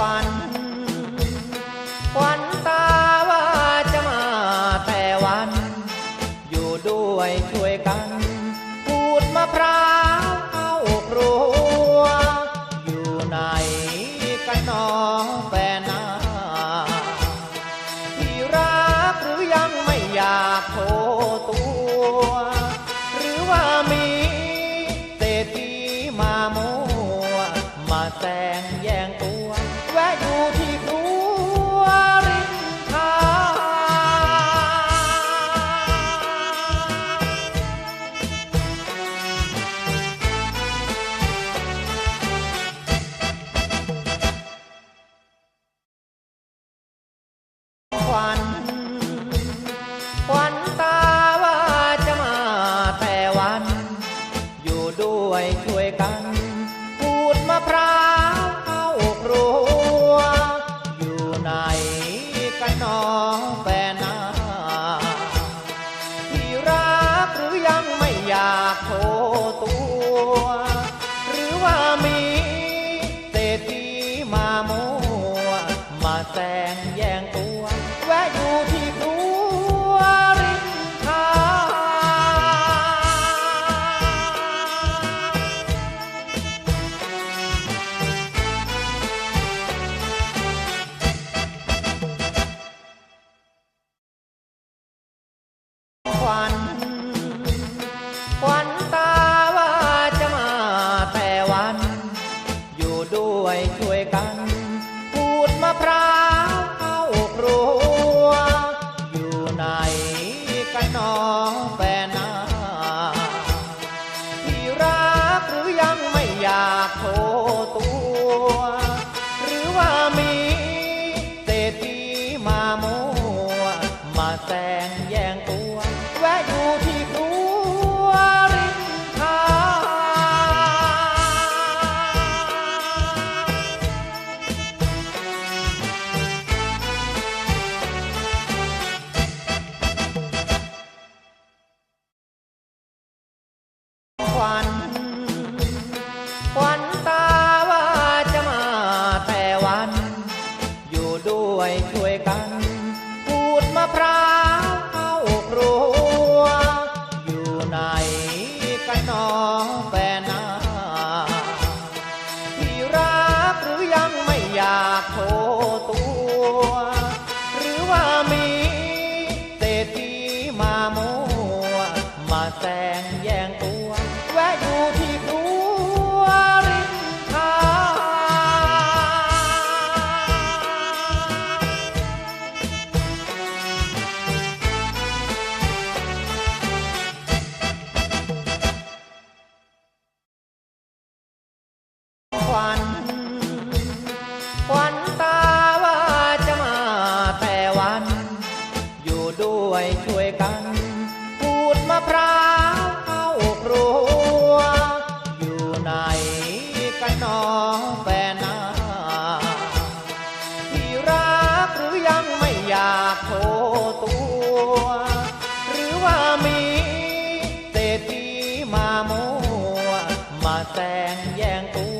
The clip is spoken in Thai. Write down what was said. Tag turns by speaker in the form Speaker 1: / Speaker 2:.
Speaker 1: วันขวันตาว่าจะมาแต่วัน อยู่ด้วยช่วยกัน พูดมะพร้าวเข้าครัว อยู่ไหนกันน้องแฟ อยากโทตัว หรือว่ามีเศรษฐีมามัวมาแซงแย่งตัว วยช่วยกันพูดมะพร้าวเข้าครัว อยู่ไหนกันหนอแฟนนาที่รักหรือยังไม่อยากโทรตัว หรือว่ามีเศรษฐีมามัวมาแซากโทตัว หรือว่ามีเศรษฐีมามัวมาแซงแย่งตัว ด้วยช่วยกันพูดมะพร้าวเข้าครัว อยู่ไหนกันหนอแฟนนาที่รักหรือยังไม่อยากโทรตัว หรือว่ามีเศรษฐีมามัวมาแซงแย่งตัว